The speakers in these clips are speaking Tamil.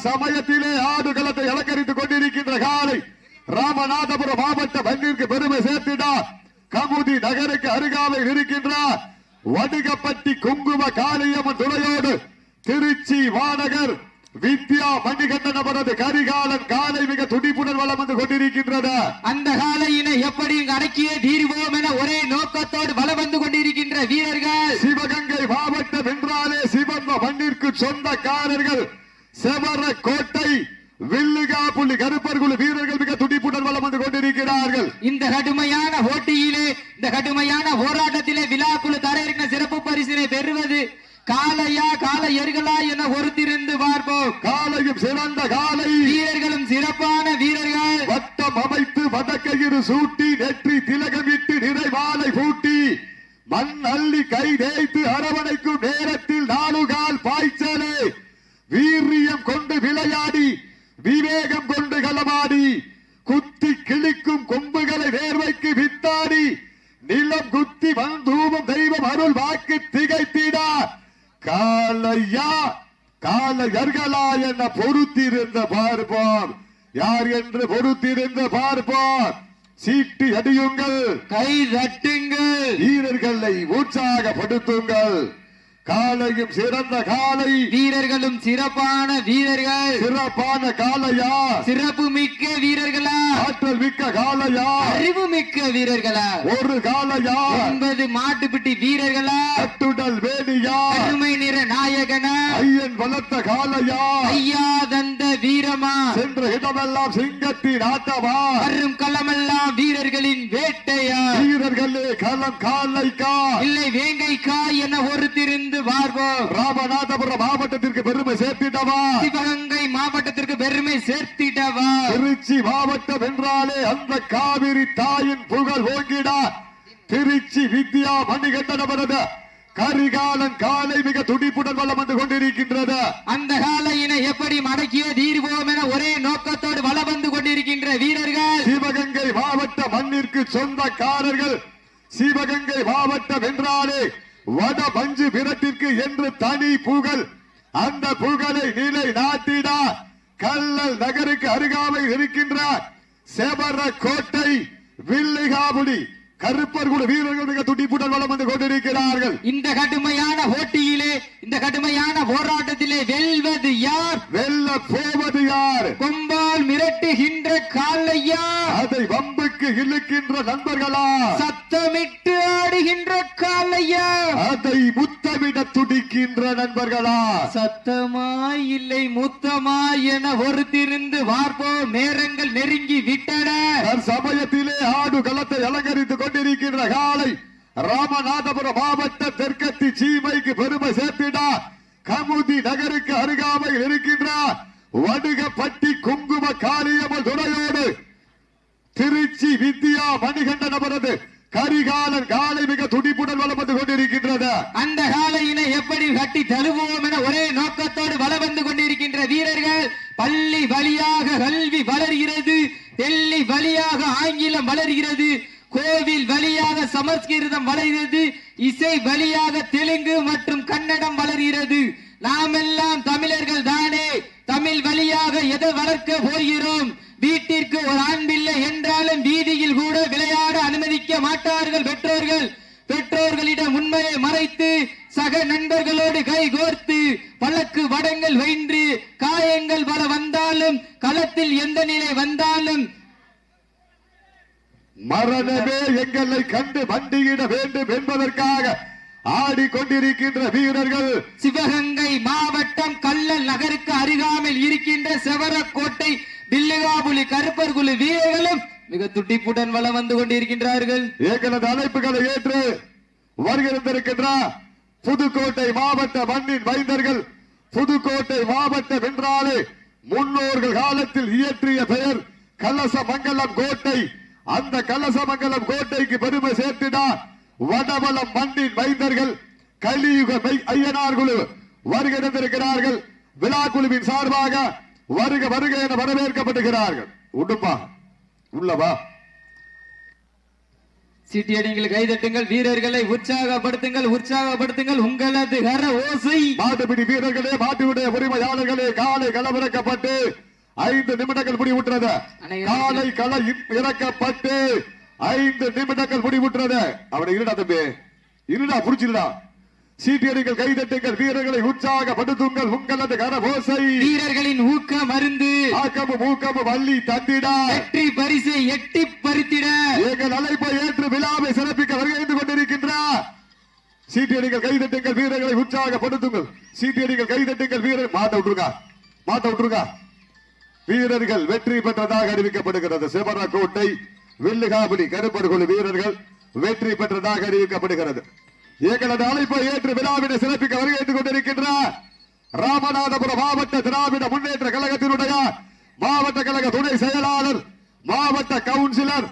தற்சமயத்திலே ஆடுகளத்தை அலங்கரித்துக் கொண்டிருக்கின்ற காலை ராமநாதபுரம் மாவட்ட மண்ணிற்கு பெருமை சேர்த்தினார் கமுதி நகருக்கு அருகாமையில் இருக்கின்றார் வடுகப்பட்டி குங்கும காளியம்மன் துணையோடு திருச்சி மாநகர் வித்யா மணிகண்டன் அவரது கரிகாலன் காலை மிக துடிப்புடன் வளம் வந்து கொண்டிருக்கின்றது அந்த காலையினை எப்படி அடக்கியே தீர்வோம் என ஒரே நோக்கத்தோடு வலம் வந்து கொண்டிருக்கின்ற வீரர்கள்? சிவகங்கை மாவட்டம் என்றாலே சிவந்த மண்ணிற்கு சொந்தக்காரர்கள் செவர கோட்டை வில்லுகா புள்ளி வீரர்கள் மிக துடிப்புடன் வளம் வந்து கொண்டிருக்கிறார்கள். இந்த கடுமையான போட்டியிலே இந்த கடுமையான போராட்டத்திலே விழாக்குழு தர இருக்கிற சிறப்பு பரிசினை பெறுவது காளையா கால எருகளா என ஒருத்திருந்து பார்ப்போம். காலையும் சிறந்த காலை வீரர்களும் சிறப்பான வீரர்கள். வட்டம் அமைத்து வடக்கையிறு சூட்டி நெற்றி திலகமிட்டு நிறைவாலை பூட்டி மண் அள்ளி கை தேய்த்து அரவணைக்கும் நேரத்தில் நாலுகால் காலையா? காலையர்களா என பொறுத்திருந்த பார்ப்போம் யார் என்று பொறுத்திருந்த பார்ப்போம் சீட்டு அடியுங்கள். கை தட்டுங்கள். வீரர்களை உற்சாகப்படுத்துங்கள். காலையும் சிறந்த காலை. வீரர்களும் சிறப்பான வீரர்கள். சிறப்பான காலையா? சிறப்பு மிக்க வீரர்களா? ஆற்றல் மிக்க காலையா? அறிவு மிக்க வீரர்களா? ஒரு காலையா? ஒன்பது மாட்டுப்பிட்டி வீரர்களா? கட்டுடல் வேணியா கருமை நிற நாயகனா? ஐயன் வளர்த்த காலையா? ஐயா தந்த வீரமா? சென்ற இடமெல்லாம் சிங்கத்தின் ஆட்டமா? வரும் களமெல்லாம் வீரர்களின் வீரர்களே களம் காலைக்கா. இல்லை வேங்கைக்கா என ஒருத்திருந்து பார்ப்போம் ராமநாதபுரம் மாவட்டத்திற்கு பெருமை சேர்த்திட்டவா சிவகங்கை மாவட்டத்திற்கு பெருமை சேர்த்திட்டவா திருச்சி மாவட்டம் என்றாலே அந்த காவிரி தாயின் புகழ் ஓங்கிடா. திருச்சி வித்யா மணிகண்டன் அவரது கரிகாலன் காலை மிக துடிப்புடன் வளம் வந்து கொண்டிருக்கின்றது. அந்த காலையினை எப்படி மடக்கிய தீர்வோம் என ஒரே நோக்கத்தோடு வலம் வந்து கொண்டிருக்கின்ற வீரர்கள். சிவகங்கை மாவட்ட மண்ணிற்கு சொந்தக்காரர்கள் சிவகங்கை மாவட்டம் என்றாலே வட பஞ்சு பிரட்டிற்கு என்று தனி புகழ். அந்த புகழை நிலை நாட்டிடா கல்லல் நகருக்கு அருகாமையில் இருக்கின்ற செவர கோட்டை வில்லிகாபுடி கருப்பர் குழு வீரர்கள் மிக துடிப்புடன் வளம் வந்து கொண்டிருக்கிறார்கள். இந்த கடுமையான போட்டியிலே இந்த கடுமையான போராட்டத்திலே வெல்வது யார்? வெல்ல போவது யார்? கொம்பால் மிரட்டுகின்ற காலையா அதை வம்புக்கு இழுக்கின்ற நண்பர்களா? சத்தமிட்டு ஆடுகின்ற காலையா அதை முத்தமிட துடிக்கின்ற நண்பர்களா? சத்தமாய் இல்லை முத்தமாய் என ஒருத்திருந்து பார்ப்போம் நேரங்கள் நெருங்கி விட்டன. சமயத்திலே ஆடு களத்தை அலங்கரித்துக் கொண்டிருக்கின்ற காலை ராமநாதபுரம் மாவட்ட தெற்கத்தி சீமைக்கு பெருமை சேர்த்திடா. கமுதி நகருக்கு அருகாமையில் இருக்கின்ற வடுகப்பட்டி குங்கும காளியம்மன் துணையோடு திருச்சி வித்யா மணிகண்டன் அவரது கரிகாலன் காலை மிக துடிப்புடன் வளம் வந்து கொண்டிருக்கின்றது அந்த காலையினை எப்படி கட்டி தழுவோம் என ஒரே நோக்கத்தோடு வளவந்து வந்து கொண்டிருக்கின்ற வீரர்கள் பள்ளி வழியாக கல்வி வளர்கிறது டெல்லி வழியாக ஆங்கிலம் வளர்கிறது கோவில் வழியாக சமஸ்கிருதம் வளர்கிறது இசை வழியாக தெலுங்கு மற்றும் கன்னடம் வளர்கிறது. நாமெல்லாம் தமிழர்கள் தானே தமிழ் வழியாக எதை வளர்க்க போகிறோம்? வீட்டிற்கு ஒரு ஆண் பிள்ளை என்றாலும் வீதியில் கூட விளையாட அனுமதிக்க மாட்டார்கள் பெற்றோர்கள். பெற்றோர்களிடம் உண்மையை மறைத்து சக நண்பர்களோடு கை கோர்த்து பழக்கு வடங்கள் வென்று காயங்கள் பல வந்தாலும் களத்தில் எந்த நிலை வந்தாலும். மரணமே எங்களை கண்டு மண்டியிட வேண்டும் என்பதற்காக ஆடிக்கொண்டிருக்கின்ற வீரர்கள். சிவகங்கை மாவட்டம் கள்ளல் நகருக்கு அருகாமையில் இருக்கின்ற செவரக்கோட்டை பில்லுகாபுலி கருப்பர் குழு வீரர்களும் மிக துடிப்புடன் வளம் வந்து கொண்டிருக்கின்றார்கள். எங்களது அழைப்புகளை ஏற்று வருகிறந்திருக்கின்ற புதுக்கோட்டை மாவட்ட மண்ணின் வைந்தர்கள் புதுக்கோட்டை மாவட்டம் என்றாலே முன்னோர்கள் காலத்தில் இயற்றிய பெயர் கலசமங்கலம் கோட்டை. அந்த கலசமங்கலம் கோட்டைக்கு பெருமை சேர்த்தினார் வடவளம் மண்ணின் வைந்தர்கள் கலியுக ஐயனார் குழு வருகிறந்திருக்கிறார்கள் விழா குழுவின் சார்பாக வருக வருக என வரவேற்கப்படுகிறார்கள். உடுப்பா உள்ளவா சீட்டியடிங்கள் கைதட்டுங்கள் வீரர்களை உற்சாகப்படுத்துங்கள் உற்சாகப்படுத்துங்கள். உங்களது கர ஓசை. மாட்டுப்பிடி வீரர்களே மாட்டுடைய உரிமையாளர்களே காலை களமிறக்கப்பட்டு ஐந்து நிமிடங்கள் முடிவுற்றது. காலை களை இறக்கப்பட்டு ஐந்து நிமிடங்கள் முடிவுற்றது. அவனை இருடா தம்பி. இருடா புடிச்சிருடா சீட்டியடிகள் கைதட்டுங்கள் வீரர்களை உற்சாகப்படுத்துங்கள் உங்களது கரபோசை வீரர்களின் ஊக்க மருந்து. ஆக்கமும் ஊக்கமும் வள்ளி தந்திடா. வெற்றி பரிசை எட்டி பறித்திட. எங்கள் அழைப்பை ஏற்று விழாவை சிறப்பிக்க வருகைந்து கொண்டிருக்கின்றார் சீட்டியடிகள் கைதட்டுங்கள் வீரர்களை உற்சாகப்படுத்துங்கள். சீட்டியடிகள் கைதட்டுங்கள் வீரர் மாட்ட விட்டுருங்க மாட்ட விட்டுருங்க. வீரர்கள் வெற்றி பெற்றதாக அறிவிக்கப்படுகிறது. சிவரக்கோட்டை வில்லுகாபடி கருப்பர்குழு வீரர்கள் வெற்றி பெற்றதாக அறிவிக்கப்படுகிறது. எங்களது அழைப்பை ஏற்று விழாவினை சிறப்பிக்க வருகைத்துக் கொண்டிருக்கின்ற ராமநாதபுரம் மாவட்ட திராவிட முன்னேற்ற கழகத்தினுடைய மாவட்ட கழக துணை செயலாளர் மாவட்ட கவுன்சிலர்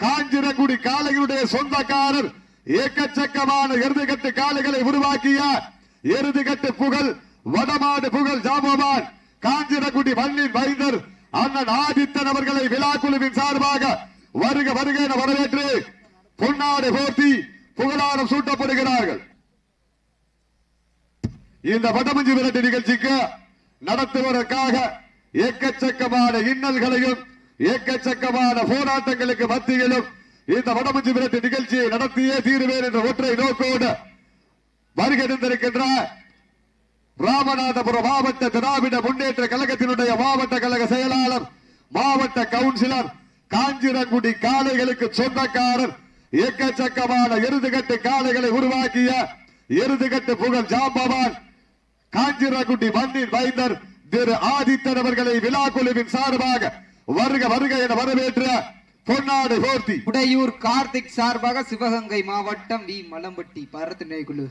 காஞ்சிரங்குடி காளைகளுடைய சொந்தக்காரர் ஏக்கச்சக்கமான எருதுகட்டு காளைகளை உருவாக்கிய எருதுகட்டு புகழ் வடமாடு புகழ் ஜாமவான் காஞ்சிரங்குடி மண்ணின் வைந்தர் அண்ணன் ஆதித்தன் அவர்களை விழா குழுவின் சார்பாக வருக வருக என வரவேற்று பொன்னாடு போர்த்தி புகழாரம் சூட்டப்படுகிறார்கள். இந்த வடமஞ்சி விரட்டு நிகழ்ச்சிக்கு நடத்துவதற்காக எக்கச்சக்கமான இன்னல்களையும் எக்கச்சக்கமான போராட்டங்களுக்கு மத்தியிலும் இந்த வடமஞ்சி விரட்டு நிகழ்ச்சியை நடத்தியே தீருவேன் என்ற ஒற்றை நோக்கோடு வருகிறந்திருக்கின்ற ராமநாதபுரம் மாவட்ட திராவிட முன்னேற்ற கழகத்தினுடைய மாவட்ட கழக செயலாளர் மாவட்ட கவுன்சிலர் காஞ்சிரங்குடி காளைகளுக்கு சொந்தக்காரர் எக்கச்சக்கமான எருதுகட்டு காளைகளை உருவாக்கிய எருதுகட்டு புகழ் ஜாம்பவான் காஞ்சிரகுட்டி மண்ணின் வைந்தர் திரு ஆதித்தன் அவர்களை விழா குழுவின் சார்பாக வருக வருக என வரவேற்ற பொன்னாடு ஹோர்த்தி உடையூர் கார்த்திக் சார்பாக சிவகங்கை மாவட்டம் வி மலம்பட்டி பரத்து நிலைக்குழு